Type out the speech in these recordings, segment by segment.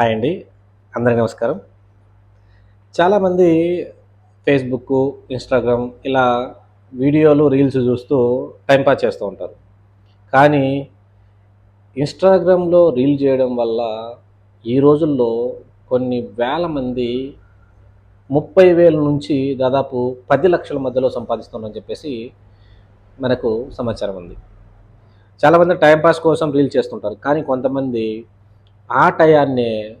Hi అండి. అందరికీ నమస్కారం. చాలామంది ఫేస్బుక్ ఇన్స్టాగ్రామ్ ఇలా వీడియోలు రీల్స్ చూస్తూ టైంపాస్ చేస్తూ ఉంటారు. కానీ ఇన్స్టాగ్రామ్లో రీల్ చేయడం వల్ల ఈ రోజుల్లో కొన్ని వేల మంది ముప్పై వేల నుంచి దాదాపు పది లక్షల మధ్యలో సంపాదిస్తున్నారని చెప్పేసి మనకు సమాచారం ఉంది. చాలామంది టైంపాస్ కోసం రీల్ చేస్తుంటారు. కానీ కొంతమంది ఆ టయాన్నే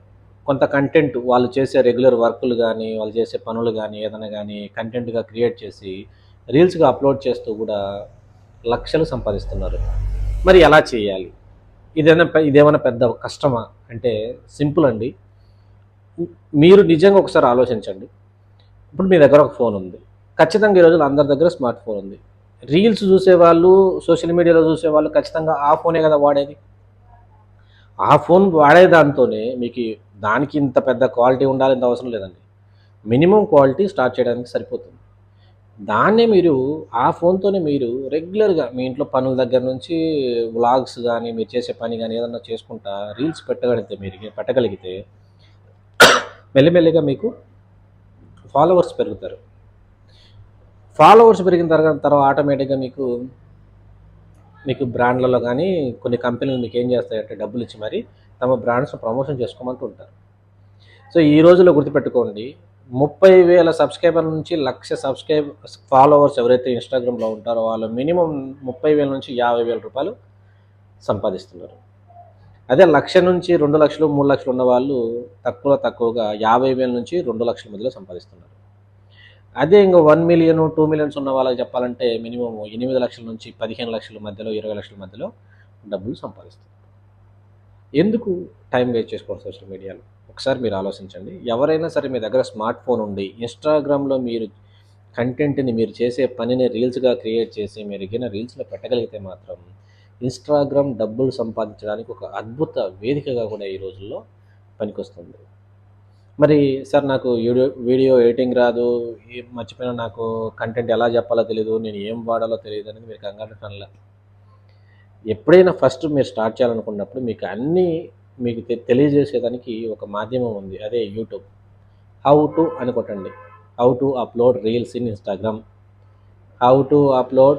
కొంత కంటెంట్ వాళ్ళు చేసే రెగ్యులర్ వర్కులు కానీ వాళ్ళు చేసే పనులు కానీ ఏదైనా కానీ కంటెంట్గా క్రియేట్ చేసి రీల్స్గా అప్లోడ్ చేస్తూ కూడా లక్షలు సంపాదిస్తున్నారు. మరి ఎలా చేయాలి? ఇదేనా ఇదేమైనా పెద్ద కష్టమా? అంటే సింపుల్ అండి. మీరు నిజంగా ఒకసారి ఆలోచించండి. ఇప్పుడు మీ దగ్గర ఒక ఫోన్ ఉంది. ఖచ్చితంగా ఈ రోజుల్లో అందరి దగ్గర స్మార్ట్ ఫోన్ ఉంది. రీల్స్ చూసేవాళ్ళు సోషల్ మీడియాలో చూసేవాళ్ళు ఖచ్చితంగా ఆ ఫోనే కదా వాడేది. ఆ ఫోన్ వాడే దాంతోనే మీకు దానికి ఇంత పెద్ద క్వాలిటీ ఉండాలి ఇంత అవసరం లేదండి. మినిమం క్వాలిటీ స్టార్ట్ చేయడానికి సరిపోతుంది. దాన్నే మీరు ఆ ఫోన్తోనే మీరు రెగ్యులర్గా మీ ఇంట్లో పనుల దగ్గర నుంచి వ్లాగ్స్ కానీ మీరు చేసే పని కానీ ఏదన్నా చేసుకుంటా రీల్స్ పెట్టగలిగితే మీరు పెట్టగలిగితే మెల్లిమెల్లిగా మీకు ఫాలోవర్స్ పెరుగుతారు. ఫాలోవర్స్ పెరిగిన తర్వాత తర్వాత ఆటోమేటిక్గా మీకు మీకు బ్రాండ్లలో కానీ కొన్ని కంపెనీలు మీకు ఏం చేస్తాయంటే డబ్బులు ఇచ్చి మరి తమ బ్రాండ్స్ని ప్రమోషన్ చేసుకోమంటూ ఉంటారు. సో ఈ రోజుల్లో గుర్తుపెట్టుకోండి ముప్పై వేల సబ్స్క్రైబర్ నుంచి లక్ష సబ్స్క్రైబ్ ఫాలోవర్స్ ఎవరైతే ఇన్స్టాగ్రామ్లో ఉంటారో వాళ్ళు మినిమం ముప్పై వేల నుంచి యాభై వేల రూపాయలు సంపాదిస్తున్నారు. అదే లక్ష నుంచి రెండు లక్షలు మూడు లక్షలు ఉన్న వాళ్ళు తక్కువ తక్కువగా యాభై వేల నుంచి రెండు లక్షల మధ్యలో సంపాదిస్తున్నారు. అదే ఇంకా వన్ మిలియన్ టూ మిలియన్స్ ఉన్న వాళ్ళకి చెప్పాలంటే మినిమం ఎనిమిది లక్షల నుంచి పదిహేను లక్షల మధ్యలో ఇరవై లక్షల మధ్యలో డబ్బులు సంపాదిస్తారు. ఎందుకు టైం వేస్ట్ చేసుకోవాలి సోషల్ మీడియాలో? ఒకసారి మీరు ఆలోచించండి. ఎవరైనా సరే మీ దగ్గర స్మార్ట్ ఫోన్ ఉండి ఇన్స్టాగ్రామ్లో మీరు కంటెంట్ని మీరు చేసే పనిని రీల్స్గా క్రియేట్ చేసి మీరు ఎగిన రీల్స్లో పెట్టగలిగితే మాత్రం ఇన్స్టాగ్రామ్ డబ్బులు సంపాదించడానికి ఒక అద్భుత వేదికగా కూడా ఈ రోజుల్లో పనికొస్తుంది. మరి సార్ నాకు వీడియో వీడియో ఎడిటింగ్ రాదు. ఏం మర్చిపోయినా నాకు కంటెంట్ ఎలా చెప్పాలో తెలియదు నేను ఏం వాడాలో తెలియదు అనేది మీరు కంగారు పనిలా ఎప్పుడైనా ఫస్ట్ మీరు స్టార్ట్ చేయాలనుకున్నప్పుడు మీకు అన్నీ మీకు తె- తెలియజేసేదానికి ఒక మాధ్యమం ఉంది. అదే యూట్యూబ్. హౌ టు అని కొట్టండి. How to upload reels in Instagram how to upload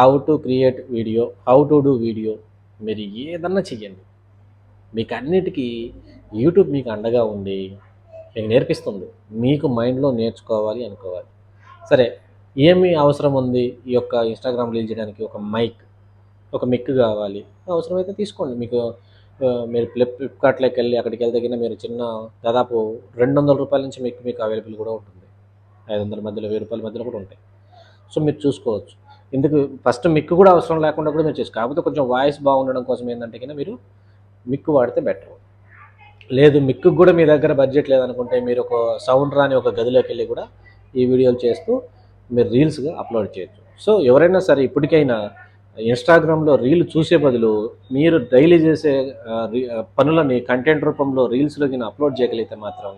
how to create video how to do video మీరు ఏదన్నా చెయ్యండి. మీకు అన్నిటికీ యూట్యూబ్ మీకు అండగా ఉంది మీకు నేర్పిస్తుంది. మీకు మైండ్లో నేర్చుకోవాలి అనుకోవాలి. సరే ఏమి అవసరం ఉంది ఈ యొక్క ఇన్స్టాగ్రామ్ రీల్ చేయడానికి? ఒక మైక్ ఒక మిక్ కావాలి. అవసరమైతే తీసుకోండి. మీకు మీరు ఫ్లిప్ ఫ్లిప్కార్ట్లోకి వెళ్ళి అక్కడికి వెళ్తే మీరు చిన్న దాదాపు రెండు వందల రూపాయల నుంచి మిక్ మీకు అవైలబుల్ కూడా ఉంటుంది. ఐదు వందల మధ్యలో వెయ్యి రూపాయల మధ్యలో కూడా ఉంటాయి. సో మీరు చూసుకోవచ్చు. ఇందుకు ఫస్ట్ మిక్ కూడా అవసరం లేకుండా కూడా మీరు చేసుకో కాకపోతే కొంచెం వాయిస్ బాగుండడం కోసం ఏంటంటే కింద మీరు మిక్ వాడితే బెటర్ లేదు మిక్కు కూడా మీ దగ్గర బడ్జెట్ లేదనుకుంటే మీరు ఒక సౌండ్ రాని ఒక గదిలోకి వెళ్ళి కూడా ఈ వీడియోలు చేస్తూ మీరు రీల్స్గా అప్లోడ్ చేయొచ్చు. సో ఎవరైనా సరే ఇప్పటికైనా ఇన్స్టాగ్రామ్లో రీల్ చూసే బదులు మీరు డైలీ చేసే పనులని కంటెంట్ రూపంలో రీల్స్లో నేను అప్లోడ్ చేయగలిగితే మాత్రం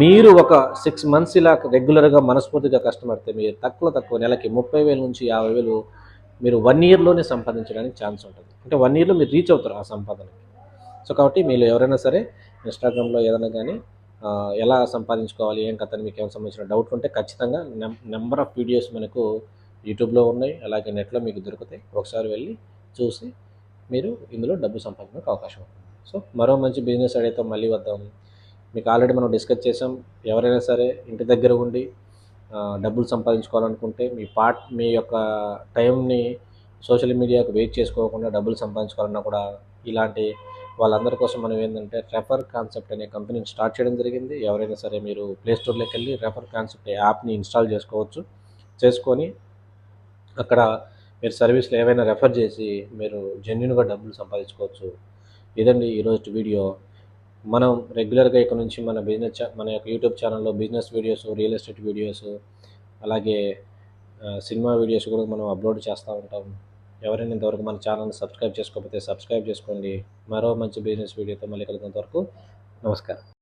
మీరు ఒక సిక్స్ మంత్స్ ఇలా రెగ్యులర్గా మనస్ఫూర్తిగా కష్టపడితే మీరు తక్కువ తక్కువ నెలకి ముప్పై వేల నుంచి యాభై వేలు మీరు వన్ ఇయర్లోనే సంపాదించడానికి ఛాన్స్ ఉంటుంది. అంటే వన్ ఇయర్లో మీరు రీచ్ అవుతారు ఆ సంపాదనకి. సో కాబట్టి మీరు ఎవరైనా సరే ఇన్స్టాగ్రామ్లో ఏదైనా కానీ ఎలా సంపాదించుకోవాలి ఏం కథ మీకు ఏమైనా సంబంధించిన డౌట్ ఉంటే ఖచ్చితంగా నెంబర్ ఆఫ్ వీడియోస్ మనకు యూట్యూబ్లో ఉన్నాయి అలాగే నెట్లో మీకు దొరుకుతాయి. ఒకసారి వెళ్ళి చూసి మీరు ఇందులో డబ్బు సంపాదించడానికి అవకాశం ఉంటుంది. సో మరో మంచి బిజినెస్ ఐడియాతో మళ్ళీ వద్దాం. మీకు ఆల్రెడీ మనం డిస్కస్ చేసాం ఎవరైనా సరే ఇంటి దగ్గర ఉండి డబ్బులు సంపాదించుకోవాలనుకుంటే మీ పార్ట్ మీ యొక్క టైంని సోషల్ మీడియాకు వెయిట్ చేసుకోకుండా డబ్బులు సంపాదించుకోవాలన్నా కూడా ఇలాంటి వాళ్ళందరి కోసం మనం ఏంటంటే రెఫర్ కాన్సెప్ట్ అనే కంపెనీని స్టార్ట్ చేయడం జరిగింది. ఎవరైనా సరే మీరు ప్లేస్టోర్లోకి వెళ్ళి రెఫర్ కాన్సెప్ట్ యాప్ని ఇన్స్టాల్ చేసుకోవచ్చు. చేసుకొని అక్కడ మీరు సర్వీస్లో ఏవైనా రెఫర్ చేసి మీరు జెన్యున్గా డబ్బులు సంపాదించుకోవచ్చు. ఇదండి ఈరోజు వీడియో మనం రెగ్యులర్గా ఇక్కడ నుంచి మన బిజినెస్ మన యొక్క యూట్యూబ్ ఛానల్లో business videos real estate videos అలాగే సినిమా వీడియోస్ కూడా మనం అప్లోడ్ చేస్తూ ఉంటాం. ఎవరైనా ఇంతవరకు మన ఛానల్ని సబ్స్క్రైబ్ చేసుకోకపోతే సబ్స్క్రైబ్ చేసుకోండి. మరో మంచి బిజినెస్ వీడియోతో మళ్ళీ కలిగినంత వరకు నమస్కారం.